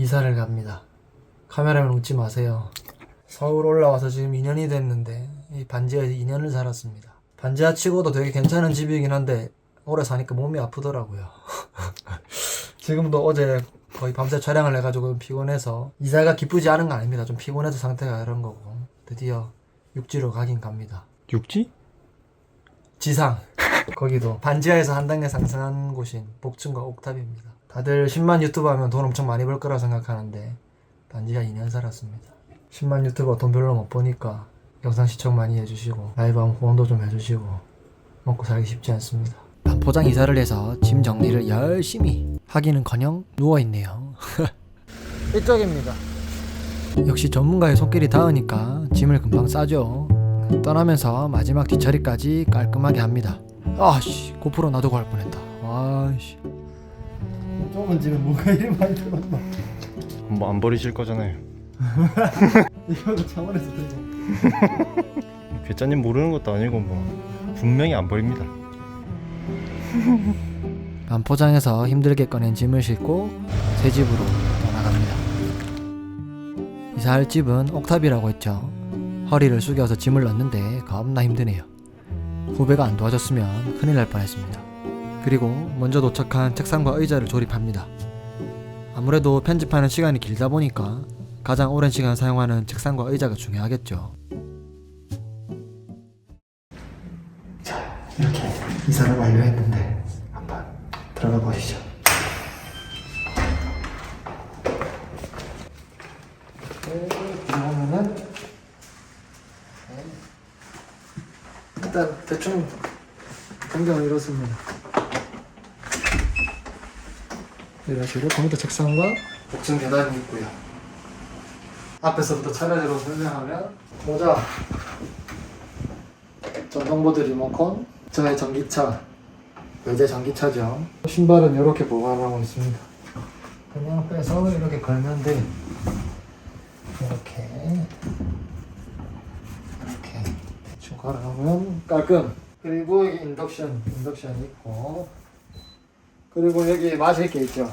이사를 갑니다. 카메라면 웃지 마세요. 서울 올라와서 지금 2년이 됐는데 이 반지하에서 2년을 살았습니다. 반지하 치고도 되게 괜찮은 집이긴 한데 오래 사니까 몸이 아프더라고요. 지금도 어제 거의 밤새 촬영을 해가지고 피곤해서 이사가 기쁘지 않은 건 아닙니다. 좀 피곤해서 상태가 이런 거고 드디어 육지로 가긴 갑니다. 육지? 지상 거기도 반지하에서 한 단계 상승한 곳인 복층과 옥탑입니다. 다들 10만 유튜버 하면 돈 엄청 많이 벌 거라 생각하는데 반지하 2년 살았습니다. 10만 유튜버 돈 별로 못 버니까 영상 시청 많이 해주시고 라이브 하면 후원도 좀 해주시고 먹고 살기 쉽지 않습니다. 반포장 이사를 해서 짐 정리를 열심히 하기는커녕 누워있네요. 이쪽입니다. 역시 전문가의 손길이 닿으니까 짐을 금방 싸죠. 떠나면서 마지막 뒤처리까지 깔끔하게 합니다. 아씨 고프로 놔두고 할 뻔했다. 아씨. 좁은 집에 뭐가 이리 많이 들었나? 뭐 안 버리실 거잖아요. 이거도 창원에서 들고. 괴짜님 모르는 것도 아니고 뭐 분명히 안 버립니다. 반포장에서 힘들게 꺼낸 짐을 싣고 새 집으로 떠나갑니다. 이사할 집은 옥탑이라고 했죠. 허리를 숙여서 짐을 넣는데 겁나 힘드네요. 후배가 안 도와줬으면 큰일 날 뻔했습니다. 그리고 먼저 도착한 책상과 의자를 조립합니다. 아무래도 편집하는 시간이 길다 보니까 가장 오랜 시간 사용하는 책상과 의자가 중요하겠죠. 자, 이렇게 이사를 완료했는데 한번 들어가 보시죠. 네, 들어가면은 네. 일단 대충 변경은 이렇습니다. 식으로 컴퓨터 책상과 복층 계단이 있고요. 앞에서부터 차례대로 설명하면 모자, 전동보드 리모컨, 저의 전기차, 외제 전기차죠. 신발은 이렇게 보관하고 있습니다. 그냥 빼서 이렇게 걸면 돼. 이렇게 이렇게 대충 걸어놓으면 깔끔. 그리고 인덕션, 인덕션 있고 그리고 여기 마실 게 있죠.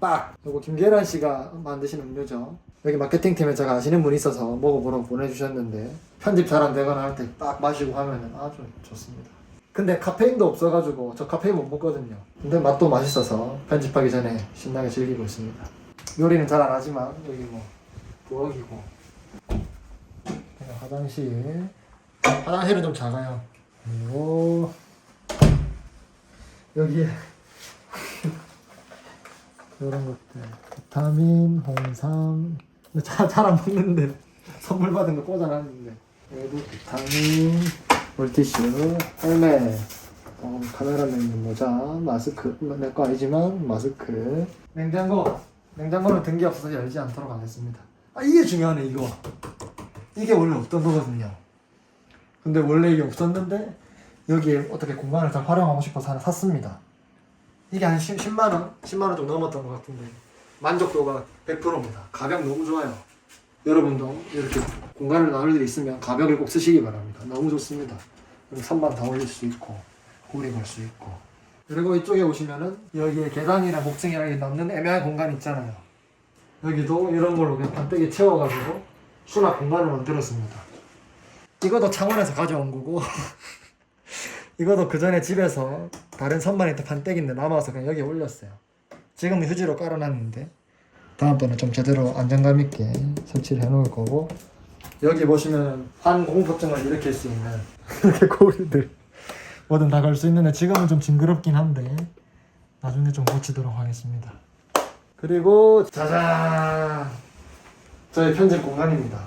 빡! 이거 김계란 씨가 만드신 음료죠. 여기 마케팅팀에 제가 아시는 분이 있어서 먹어보라고 보내주셨는데 편집 잘 안 되거나 할 때 딱 마시고 하면 아주 좋습니다. 근데 카페인도 없어가지고 저 카페인 못 먹거든요. 근데 맛도 맛있어서 편집하기 전에 신나게 즐기고 있습니다. 요리는 잘 안 하지만 여기 뭐 부엌이고 그냥 화장실 화장실은 좀 작아요. 그리고 여기에 이런 것들. 비타민, 홍삼. 잘안 먹는데. 선물 받은 거 꽂아놨는데. 여기도 비타민, 물티슈, 헬멧. 어, 카메라맨 모자, 마스크. 내거 아니지만 마스크. 냉장고. 냉장고는 등기 없어서 열지 않도록 하겠습니다. 아 이게 중요하네 이거. 이게 원래 없던 거거든요. 근데 원래 이게 없었는데 여기에 어떻게 공간을 잘 활용하고 싶어서 하나 샀습니다 이게 한 10, 10만 원? 10만 원 좀 넘었던 것 같은데 만족도가 100%입니다. 가격 너무 좋아요. 여러분도 이렇게 공간을 나눌 일 있으면 가격을 꼭 쓰시기 바랍니다. 너무 좋습니다. 그리고 선반 다 올릴 수 있고 고리 걸수 있고 그리고 이쪽에 오시면은 여기에 계단이랑 복층이랑 남는 애매한 공간 있잖아요. 여기도 이런 걸로 그냥 반대기 채워가지고 수납 공간을 만들었습니다. 이것도 창원에서 가져온 거고 이것도 그 전에 집에서 다른 선반에 또 반대기인데 남아서 그냥 여기 올렸어요. 지금 휴지로 깔아놨는데 다음번에 좀 제대로 안정감 있게 설치를 해놓을 거고 여기 보시면 한 공포증을 일으킬 수 있는 이렇게 고리들 뭐든 다 걸 수 있는데 지금은 좀 징그럽긴 한데 나중에 좀 고치도록 하겠습니다. 그리고 짜잔 저희 편집 공간입니다.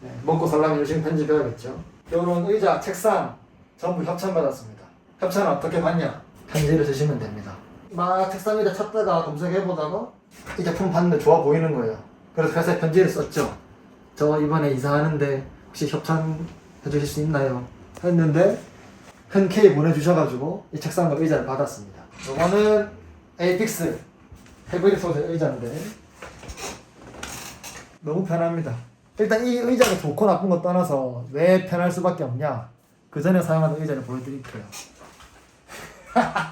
네, 먹고 살려면 열심히 편집해야겠죠. 이런 의자, 책상 전부 협찬 받았습니다. 협찬은 어떻게 받냐? 편지를 주시면 됩니다. 막 책상 위에 찾다가 검색해보다가 이 제품 봤는데 좋아 보이는 거예요. 그래서 회사에 편지를 썼죠. 저 이번에 이사하는데 혹시 협찬 해주실 수 있나요? 했는데 흔쾌히 보내주셔가지고 이 책상과 의자를 받았습니다. 이거는 에이픽스 헤브릭 소재 의자인데 너무 편합니다. 일단 이 의자가 좋고 나쁜 거 떠나서 왜 편할 수밖에 없냐? 그 전에 사용하던 의자를 보여드릴게요.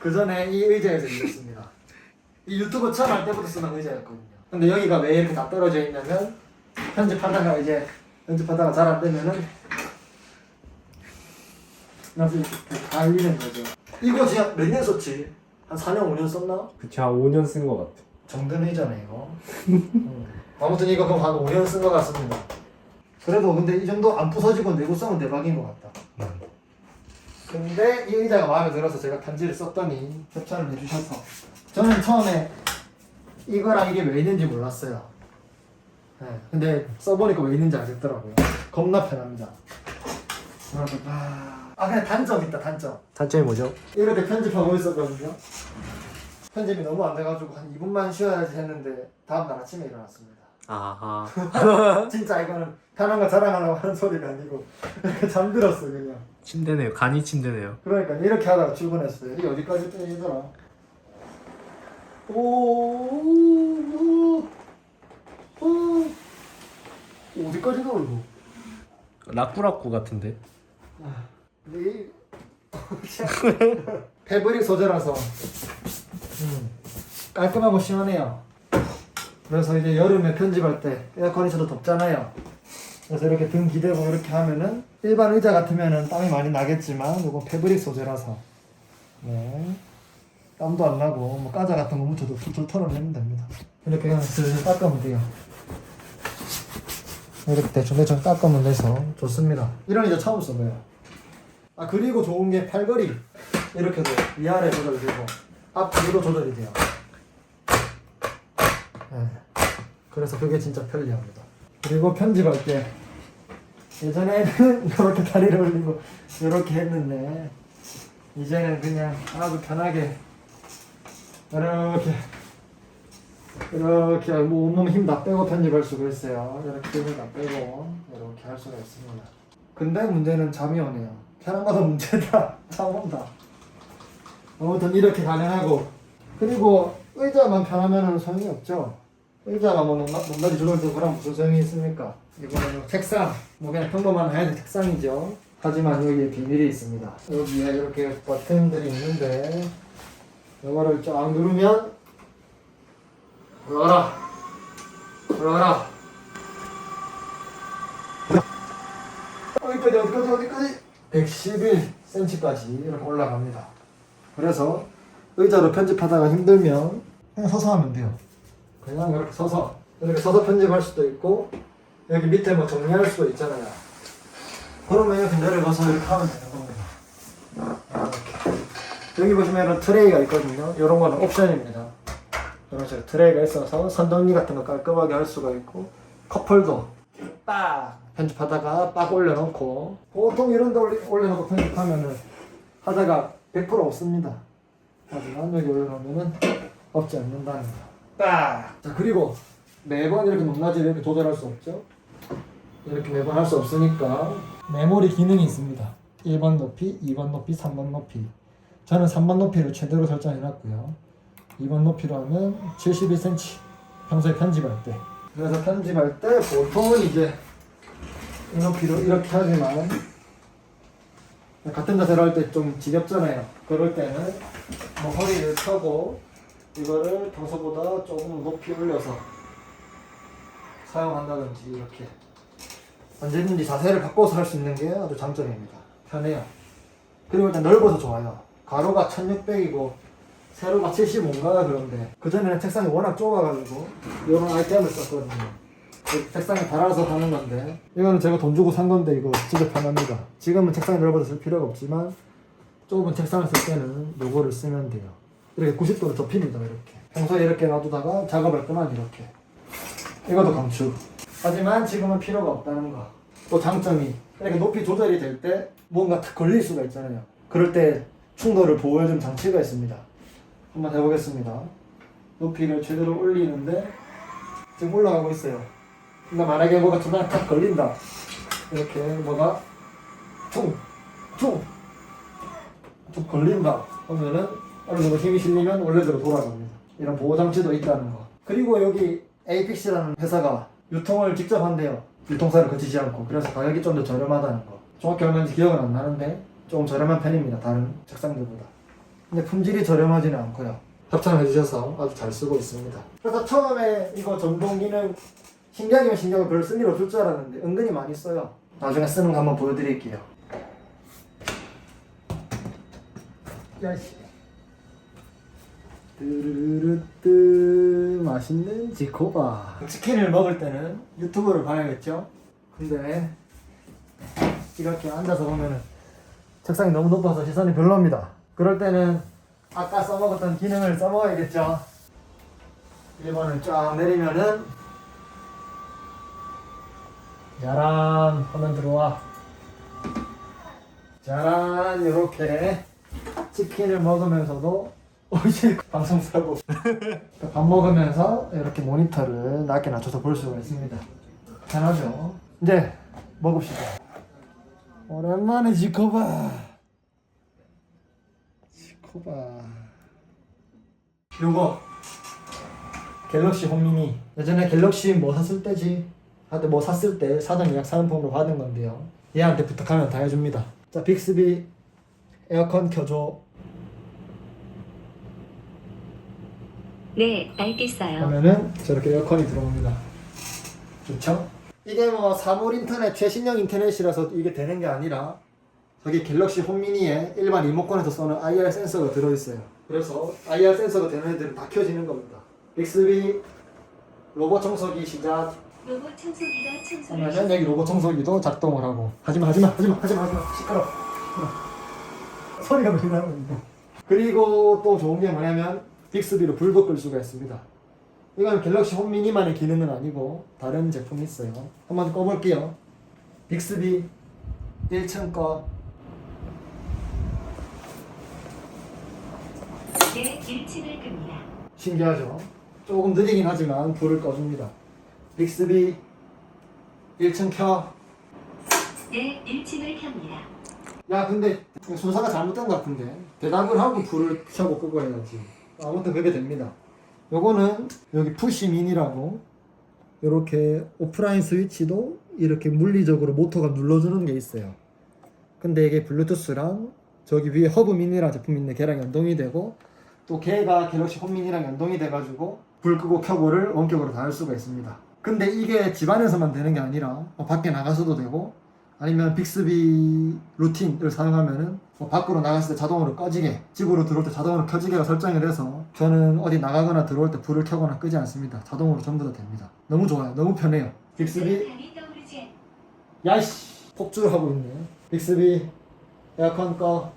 그 전에 이 의자에서 일했습니다. 이 유튜브 처음 할 때부터 쓰는 의자였거든요. 근데 여기가 왜 이렇게 다 떨어져 있냐면 편집하다가 이제 편집하다가 잘 안 되면은 나서 이렇게 달리는 거죠. 이거 진짜 몇 년 썼지? 한 4년 5년 썼나? 그쵸 한 5년 쓴 것 같아 정든 의자네 이거. 음. 아무튼 이거 그럼 한 5년 쓴 것 같습니다. 그래도 근데 이 정도 안 부서지고 내구성은 대박인 것 같다. 근데 이 의자가 마음에 들어서 제가 편지를 썼더니 협찬을 해주셔서 저는 처음에 이거랑 이게 왜 있는지 몰랐어요. 네, 근데 써보니까 왜 있는지 알겠더라고요. 겁나 편합니다. 그래서 아, 아 그냥 단점 있다 단점. 단점이 뭐죠? 이렇게 편집하고 있었거든요. 편집이 너무 안 돼가지고 한 2분만 쉬어야지 했는데 다음날 아침에 일어났습니다. 아하 진짜 이거는 편한 거 자랑하려고 하는 소리가 아니고 잠들었어 그냥. 침대네요 간이 침대네요 그러니까 이렇게 하다가 출근했어요. 이게 어디까지 빼이더라? 오, 오, 오, 어디까지 가 이거? 라꾸라꾸 같은데 이 패브릭 소재라서 음, 깔끔하고 시원해요. 그래서 이제 여름에 편집할 때 에어컨이 있어도 덥잖아요. 그래서 이렇게 등 기대고 이렇게 하면은 일반 의자 같으면은 땀이 많이 나겠지만 이건 패브릭 소재라서 네. 땀도 안 나고 뭐 까자 같은 거 묻혀도 풀풀 털어내면 됩니다. 이렇게 그냥 슬슬 닦으면 돼요. 이렇게 대충 대충 닦으면 돼서 좋습니다. 이런 의자 처음 써봐요. 아 그리고 좋은 게 팔걸이 이렇게도 위아래 조절되고 앞뒤로 조절이 돼요. 네. 그래서 그게 진짜 편리합니다. 그리고 편집할 때 예전에는 이렇게 다리를 올리고 이렇게 했는데 이제는 그냥 아주 편하게 이렇게 이렇게 뭐 온몸 힘 다 빼고 편집할 수가 있어요. 이렇게 힘을 다 빼고 이렇게 할 수가 있습니다. 근데 문제는 잠이 오네요. 편한 거도 문제다. 잠 온다. 아무튼 이렇게 가능하고 그리고 의자만 편하면 소용이 없죠. 의자가 뭐 높낮, 높낮이 조절되고 그럼 무슨 소용이 있습니까? 이거는 뭐 책상, 뭐 그냥 평범한 하얀 책상이죠. 하지만 여기에 비밀이 있습니다. 여기에 이렇게 버튼들이 있는데 이거를 쫙 누르면 올라가라 올라가라 어디까지 어디까지 어디까지 111cm까지 이렇게 올라갑니다 그래서 의자로 편집하다가 힘들면 그냥 서서 하면 돼요 그냥 이렇게 서서 이렇게 서서 편집할 수도 있고 여기 밑에 뭐 정리할 수도 있잖아요. 그러면 이렇게 내려가서 이렇게 하면 되는 겁니다. 이렇게. 여기 보시면 트레이가 있거든요. 이런 거는 옵션입니다. 이런 식으로 트레이가 있어서 선정리 같은 거 깔끔하게 할 수가 있고 컵홀더 빡 편집하다가 빡 올려놓고 보통 이런 데 올려놓고 편집하면은 하다가 100% 없습니다. 하지만 여기 올려놓으면은 없지 않는다는 거 빡! 자 그리고 매번 이렇게 높낮이를 이렇게 조절할 수 없죠? 이렇게 매번 할 수 없으니까 메모리 기능이 있습니다. 1번 높이, 2번 높이, 3번 높이. 저는 3번 높이를 최대로 설정해놨고요. 2번 높이로 하면 71cm 평소에 편집할 때. 그래서 편집할 때 보통은 이제 이 높이로 이렇게 하지만 같은 자세로 할 때 좀 지겹잖아요. 그럴 때는 뭐 허리를 펴고 이거를 평소보다 조금 높이 올려서 사용한다든지 이렇게 언제든지 자세를 바꿔서 할 수 있는 게 아주 장점입니다. 편해요. 그리고 일단 넓어서 좋아요. 가로가 1600이고 세로가 75인가 그런데 그전에는 책상이 워낙 좁아가지고 이런 아이템을 썼거든요. 그 책상에 달아서 하는 건데 이거는 제가 돈 주고 산 건데 이거 진짜 편합니다. 지금은 책상이 넓어서 쓸 필요가 없지만 좁은 책상을 쓸 때는 요거를 쓰면 돼요 이렇게 90도로 접힙니다 이렇게 평소에 이렇게 놔두다가 작업할 때만 이렇게 이것도 강추 하지만 지금은 필요가 없다는 거또 장점이 이렇게 높이 조절이 될 때 뭔가 탁 걸릴 수가 있잖아요 그럴 때 충돌을 보호해주는 장치가 있습니다 한번 해보겠습니다. 높이를 제대로 올리는데 지금 올라가고 있어요. 근데 만약에 뭐가 중간에 딱 걸린다. 이렇게 뭐가 퉁, 퉁, 좀 걸린다. 그러면은 어느 정도 힘이 실리면 원래대로 돌아갑니다. 이런 보호 장치도 있다는 거. 그리고 여기 에이픽스라는 회사가 유통을 직접 한대요. 유통사를 거치지 않고. 그래서 가격이 좀 더 저렴하다는 거. 정확히 얼마인지 기억은 안 나는데 조금 저렴한 편입니다. 다른 책상들보다. 근데 품질이 저렴하지는 않고요. 협찬을 해주셔서 아주 잘 쓰고 있습니다. 그래서 처음에 이거 전동기는 신기하기만 신기하고 별로 쓸 일 없을 줄 알았는데 은근히 많이 써요. 나중에 쓰는 거 한번 보여드릴게요. 야씨. 뜨르르르뜨 맛있는 지코바. 치킨을 먹을 때는 유튜브를 봐야겠죠. 근데 이렇게 앉아서 보면은 책상이 너무 높아서 시선이 별로입니다. 그럴 때는 아까 써먹었던 기능을 써먹어야겠죠. 1번을 쫙 내리면은 짜란 화면 들어와 짜란 이렇게 치킨을 먹으면서도 오실 방송 사고. 밥 먹으면서 이렇게 모니터를 낮게 낮춰서 볼 수가 있습니다. 편하죠? 이제 먹읍시다. 오랜만에 지코바. 지코바. 요거. 갤럭시 홈미니 예전에 갤럭시 뭐 샀을 때지? 하여튼 뭐 샀을 때 사전 예약 사은품으로 받은 건데요. 얘한테 부탁하면 다 해줍니다. 자 빅스비 에어컨 켜줘 네, 알겠어요. 하면은 저렇게 에어컨이 들어옵니다. 좋죠? 이게 뭐 사물 인터넷 최신형 인터넷이라서 이게 되는 게 아니라 저기 갤럭시 홈미니에 일반 리모컨에서 쏘는 IR 센서가 들어있어요. 그래서 IR 센서가 되는 애들은 다 켜지는 겁니다. 빅스비 로봇 청소기 시작 로봇 청소기가 청소를 하면은 여기 로봇 청소기도 작동을 하고 하지마 하지마 하지마 하지마 하지마 시끄러 시끄러 소리가 왜 나는데 그리고 또 좋은 게 뭐냐면 빅스비로 불도 끌 수가 있습니다. 이건 갤럭시 홈 미니만의 기능은 아니고 다른 제품이 있어요. 한번 꺼볼게요. 빅스비 1층 꺼. 네, 1층을 끕니다. 신기하죠? 조금 느리긴 하지만 불을 꺼줍니다. 빅스비 1층 켜. 네, 1층을 켭니다. 야 근데 순서가 잘못된 것 같은데. 대답을 하고 불을 켜고 끄고 해야지 아무튼 그게 됩니다. 요거는 여기 푸시 미니라고 이렇게 오프라인 스위치도 이렇게 물리적으로 모터가 눌러주는 게 있어요. 근데 이게 블루투스랑 저기 위에 허브 미니라는 제품이 있는데 걔랑 연동이 되고 또 걔가 갤럭시 홈 미니랑 연동이 돼가지고 불 끄고 켜고를 원격으로 다 할 수가 있습니다. 근데 이게 집안에서만 되는 게 아니라 뭐 밖에 나가서도 되고 아니면 빅스비 루틴을 사용하면은 뭐 밖으로 나갔을 때 자동으로 꺼지게 집으로 들어올 때 자동으로 켜지게가 설정을 해서 저는 어디 나가거나 들어올 때 불을 켜거나 끄지 않습니다. 자동으로 전부 다 됩니다. 너무 좋아요. 너무 편해요. 빅스비? 야이씨! 폭주하고 있네. 빅스비 에어컨 꺼.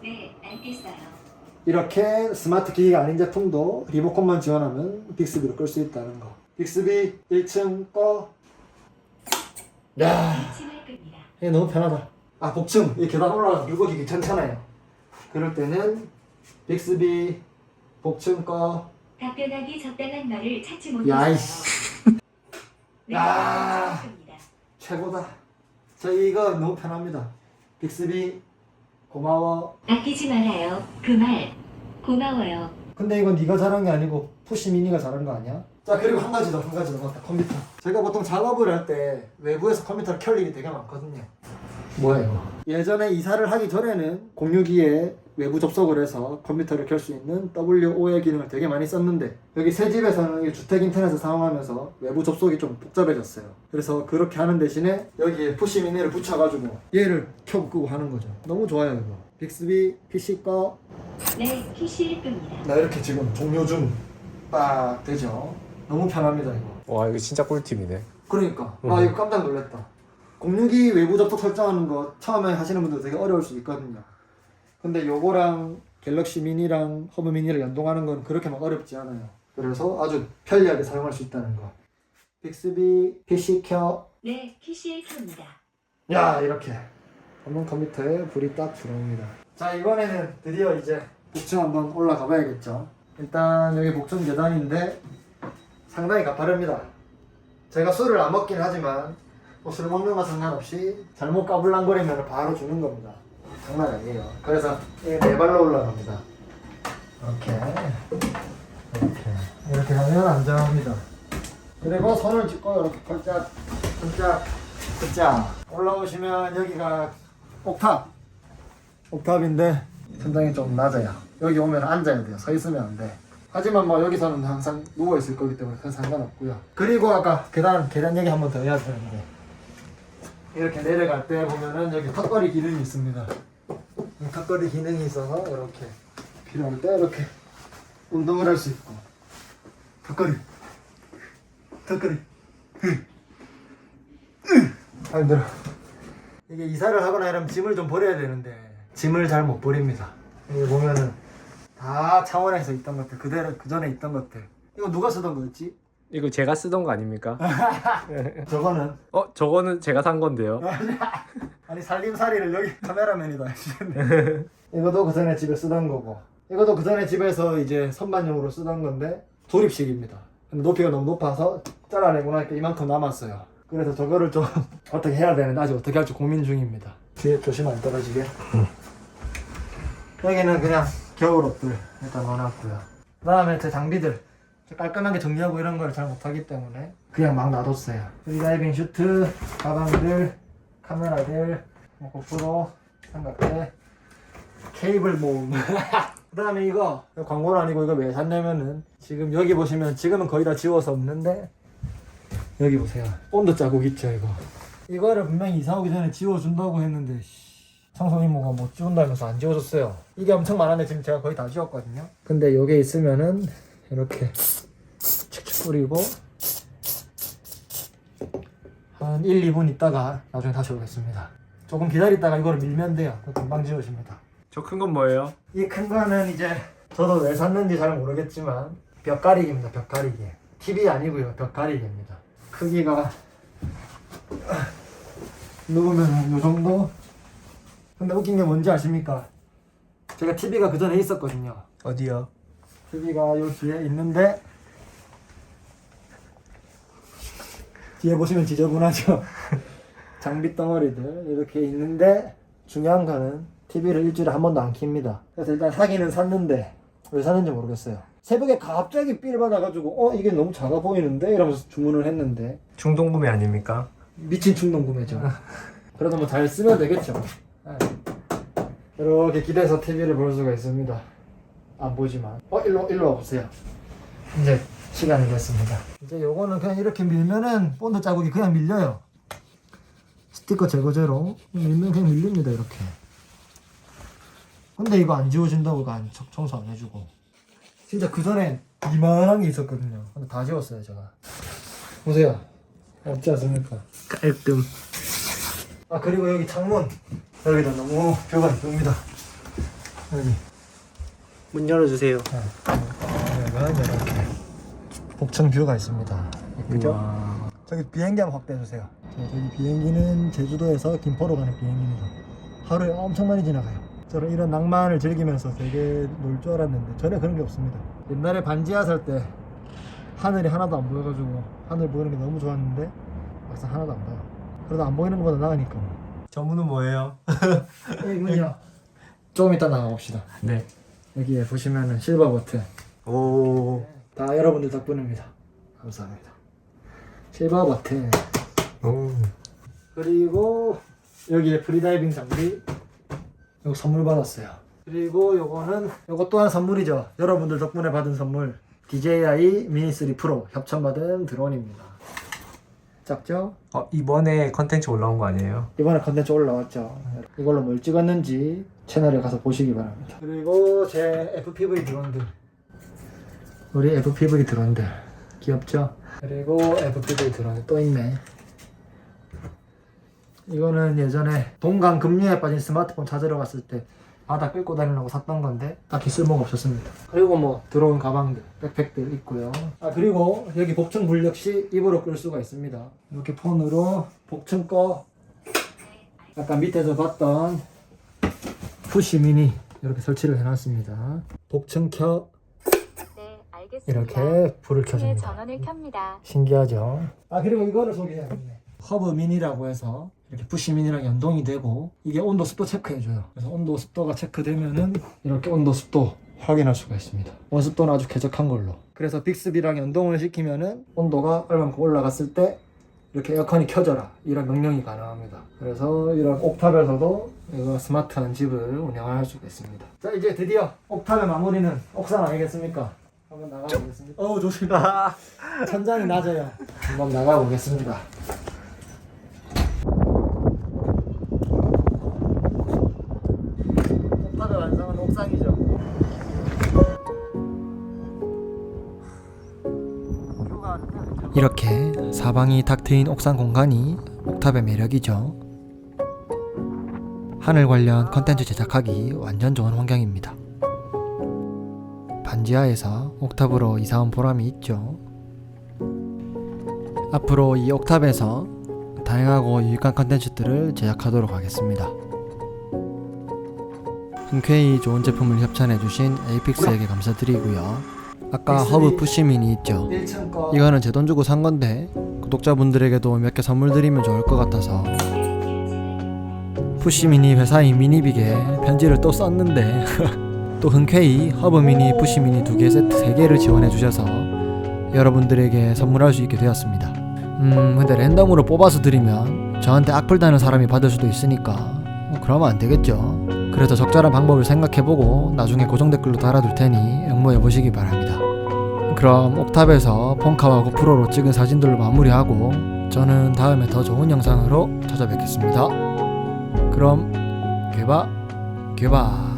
네, 알겠어요. 이렇게 스마트 기기가 아닌 제품도 리모컨만 지원하면 빅스비로 끌 수 있다는 거. 빅스비 1층 꺼. 야. 2층을 끕니다. 이게 너무 편하다. 아 복층 이 계단 올라가서 늙어기 귀찮잖아요. 그럴 때는 빅스비 복층 꺼. 답변하기 적당한 말을 찾지 야이씨. 못했어요. 네, 야. 2층을 끕니다. 최고다. 저 이거 너무 편합니다. 빅스비 고마워. 아끼지 말아요. 그 말. 고마워요. 근데 이건 네가 잘한 게 아니고 푸시 미니가 잘한 거 아니야? 자 그리고 한 가지 더, 한 가지 더 맞다 컴퓨터. 제가 보통 작업을 할 때 외부에서 컴퓨터를 켤 일이 되게 많거든요. 뭐야 이거? 예전에 이사를 하기 전에는 공유기에 외부 접속을 해서 컴퓨터를 켤 수 있는 WOL 기능을 되게 많이 썼는데 여기 새 집에서는 이 주택 인터넷을 사용하면서 외부 접속이 좀 복잡해졌어요. 그래서 그렇게 하는 대신에 여기에 푸시 미니를 붙여가지고 얘를 켜고 끄고 하는 거죠. 너무 좋아요 이거. 빅스비 PC 꺼. 네, PC를 끕니다. 나 이렇게 지금 종료 중 딱 되죠. 너무 편합니다 이거. 와 이거 진짜 꿀팁이네. 그러니까 아 이거 깜짝 놀랐다. 공유기 외부 접속 설정하는 거 처음에 하시는 분들 되게 어려울 수 있거든요. 근데 요거랑 갤럭시 미니랑 허브 미니를 연동하는 건 그렇게 막 어렵지 않아요. 그래서 아주 편리하게 사용할 수 있다는 거. 빅스비 PC 켜. 네, PC를 켭니다. 야 이렇게 전문 컴퓨터에 불이 딱 들어옵니다. 자 이번에는 드디어 이제 복층 한번 올라가 봐야겠죠. 일단 여기 복층 계단인데 상당히 가파릅니다. 제가 술을 안 먹긴 하지만 뭐 술 먹는 거 상관없이 잘못 까불랑거리면 바로 주는 겁니다. 장난 아니에요. 그래서 이네 발로 올라갑니다. 이렇게 이렇게 이렇게 하면 안정합니다. 그리고 손을 짚고 이렇게 펄짝 펄짝 펄짝 올라오시면 여기가 옥탑 옥탑인데 천장이 좀 낮아요. 여기 오면 앉아야 돼요. 서 있으면 안 돼. 하지만 뭐 여기서는 항상 누워 있을 거기 때문에 큰 상관없고요. 그리고 아까 계단 계단 얘기 한 번 더 해야 되는데 이렇게 내려갈 때 보면은 여기 턱걸이 기능이 있습니다. 이 턱걸이 기능이 있어서 이렇게 필요할 때 이렇게 운동을 할 수 있고 턱걸이 턱걸이 아 힘들어 이게 이사를 하거나 이러면 짐을 좀 버려야 되는데 짐을 잘 못 버립니다. 여기 보면은 다 차원에서 있던 것들 그대로 그 전에 있던 것들. 이거 누가 쓰던 거였지? 이거 제가 쓰던 거 아닙니까? 저거는? 어 저거는 제가 산 건데요. 아니 살림살이를 여기 카메라맨이다 하시는데. 이것도 그 전에 집에 쓰던 거고. 이것도 그 전에 집에서 이제 선반용으로 쓰던 건데 조립식입니다. 근데 높이가 너무 높아서 잘라내고 나니까 이만큼 남았어요 그래서 저거를 좀 어떻게 해야 되는데 아직 어떻게 할지 고민 중입니다. 뒤에 조심 안 떨어지게. 여기는 그냥 겨울 옷들 일단 넣어놨고요. 그 다음에 제 장비들. 깔끔하게 정리하고 이런 걸 잘 못하기 때문에 그냥 막 놔뒀어요. 프리다이빙 슈트 가방들 카메라들 뭐 고프로 삼각대 케이블 모음. 그 다음에 이거 이거 광고는 아니고 이거 왜 샀냐면은 지금 여기 보시면 지금은 거의 다 지워서 없는데 여기 보세요 본드 자국 있죠 이거 이거를 분명히 이사 오기 전에 지워준다고 했는데 씨, 청소 이모가 못 지운다면서 안 지워줬어요 이게 엄청 많았는데 지금 제가 거의 다 지웠거든요 근데 여기에 있으면은 이렇게 칙칙 뿌리고 한 1, 2분 있다가 나중에 다시 오겠습니다 조금 기다리다가 이거를 밀면 돼요 그거 금방 지워집니다 저 큰 건 뭐예요? 이 큰 거는 이제 저도 왜 샀는지 잘 모르겠지만 벽 가리기입니다. 벽 가리기. TV 아니고요. 벽 가리기입니다. 크기가 누우면 요 정도. 근데 웃긴 게 뭔지 아십니까? 제가 TV가 그 전에 있었거든요. 어디요? TV가 요 뒤에 있는데 뒤에 보시면 지저분하죠. 장비 덩어리들 이렇게 있는데 중요한 거는 TV를 일주일에 한 번도 안 킵니다. 그래서 일단 사기는 샀는데 왜 샀는지 모르겠어요. 새벽에 갑자기 삘 받아가지고 어 이게 너무 작아 보이는데 이러면서 주문을 했는데 중동 구매 아닙니까? 미친 충동 구매죠. 그래도 뭐 잘 쓰면 되겠죠. 네. 이렇게 기대서 TV를 볼 수가 있습니다. 안 보지만. 어, 일로, 일로 와보세요. 이제 시간이 됐습니다. 이제 요거는 그냥 이렇게 밀면은 본드 자국이 그냥 밀려요. 스티커 제거제로 밀면 그냥 밀립니다, 이렇게. 근데 이거 안 지워진다고 이거 안, 청- 청소 안 해주고. 진짜 그 전에 이만한 게 있었거든요. 근데 다 지웠어요, 제가. 보세요. 없지 않습니까? 깔끔. 아 그리고 여기 창문 여기다 너무 뷰가 이쁩니다 여기 문 열어주세요. 여기가 이렇게 복층 뷰가 있습니다 그죠? 우와. 저기 비행기 한번 확대해 주세요 자, 저기 비행기는 제주도에서 김포로 가는 비행기입니다 하루에 엄청 많이 지나가요 저는 이런 낭만을 즐기면서 되게 놀 줄 알았는데 전혀 그런 게 없습니다 옛날에 반지하 살 때 하늘이 하나도 안 보여가지고 하늘 보이는 게 너무 좋았는데 막상 하나도 안 보여 그래도 안 보이는 것보다 나으니까 뭐. 저 문은 뭐예요? 이군요. 조금 이따 나가봅시다. 네. 여기에 보시면은 실버 버튼. 오. 다 여러분들 덕분입니다. 감사합니다. 실버 버튼. 오. 그리고 여기에 프리다이빙 장비. 이거 선물 받았어요. 그리고 요거는 요거 또한 선물이죠. 여러분들 덕분에 받은 선물. DJI 미니 3 프로 협찬받은 드론입니다. 작죠? 어 이번에 컨텐츠 올라온 거 아니에요? 이번에 컨텐츠 올라왔죠. 이걸로 뭘 찍었는지 채널에 가서 보시기 바랍니다. 그리고 제 FPV 드론들. 우리 FPV 드론들. 귀엽죠? 그리고 FPV 드론 또 있네. 이거는 예전에 동강 급류에 빠진 스마트폰 찾으러 갔을 때 바다 끌고 다니려고 샀던 건데 딱히 쓸모가 없었습니다. 그리고 뭐 드론 가방들, 백팩들 있고요. 아 그리고 여기 복층 불 역시 입으로 끌 수가 있습니다. 이렇게 폰으로 복층 거 아까 밑에서 봤던 푸시 미니 이렇게 설치를 해놨습니다. 복층 켜 네. 이렇게 불을 네, 켜줍니다. 신기하죠? 아 그리고 이거를 소개해야겠네. 허브 미니라고 해서 이렇게 푸시 미니랑 연동이 되고 이게 온도 습도 체크해줘요. 그래서 온도 습도가 체크되면은 이렇게 온도 습도 확인할 수가 있습니다. 온습도는 아주 쾌적한 걸로. 그래서 빅스비랑 연동을 시키면은 온도가 얼마만큼 올라갔을 때 이렇게 에어컨이 켜져라 이런 명령이 가능합니다. 그래서 이런 옥탑에서도 이거 스마트한 집을 운영할 수가 있습니다. 자 이제 드디어 옥탑의 마무리는 옥상 아니겠습니까? 한번 나가보겠습니다. 어우 조심. 천장이 낮아요. 한번 나가보겠습니다. 이렇게 사방이 탁 트인 옥상 공간이 옥탑의 매력이죠. 하늘 관련 컨텐츠 제작하기 완전 좋은 환경입니다. 반지하에서 옥탑으로 이사온 보람이 있죠. 앞으로 이 옥탑에서 다양하고 유익한 컨텐츠들을 제작하도록 하겠습니다. 흔쾌히 좋은 제품을 협찬해주신 에이픽스에게 감사드리고요. 아까 허브 푸시민이 있죠. 이거는 제 돈 주고 산 건데 구독자분들에게도 몇 개 선물 드리면 좋을 것 같아서 푸시미니 회사인 미니빅에 편지를 또 썼는데 또 흔쾌히 허브미니 푸시미니 두 개 세트 세 개를 지원해 주셔서 여러분들에게 선물할 수 있게 되었습니다. 음 근데 랜덤으로 뽑아서 드리면 저한테 악플 다는 사람이 받을 수도 있으니까 어, 그러면 안 되겠죠. 그래서 적절한 방법을 생각해보고 나중에 고정 댓글로 달아둘 테니 응모해 보시기 바랍니다. 그럼 옥탑에서 폰카와 고프로로 찍은 사진들로 마무리하고 저는 다음에 더 좋은 영상으로 찾아뵙겠습니다. 그럼 괴바 괴바